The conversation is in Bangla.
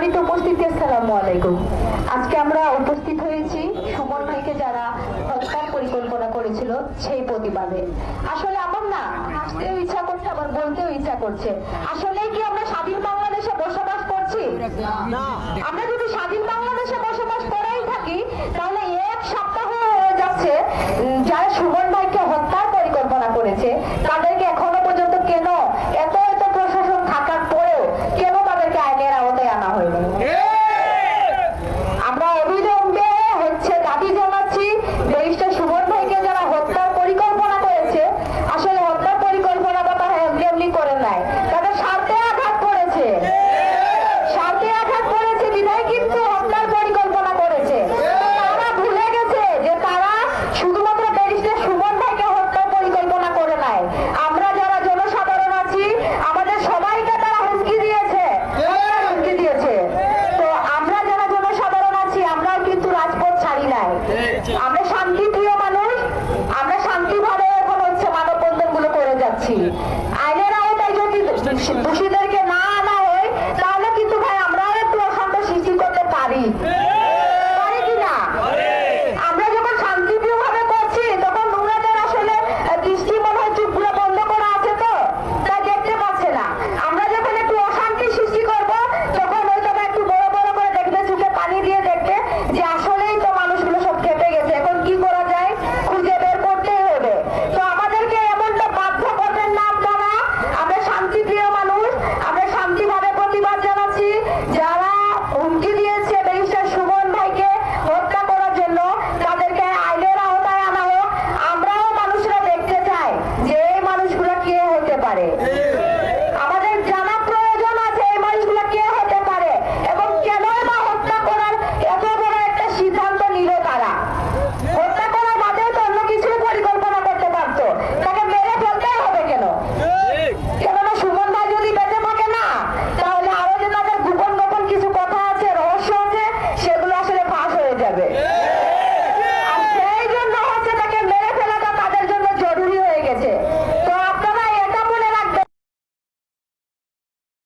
সম্মানিত উপস্থিতি, আসসালামু আলাইকুম। আজকে আমরা উপস্থিত হয়েছি সুমন ভাইকে যারা হত্যার পরিকল্পনা করেছিল সেই প্রতিবাদে। আসলে আমার না হাসতেও ইচ্ছা করছে আবার বলতেও ইচ্ছা করছে। আসলে কি আমরা শান্তি প্রিয় মানুষ, আমরা শান্তিভাবে এখন হচ্ছে মানব বন্ধনগুলো করে যাচ্ছি। আইনের আওতায় যদি দোষীদের করে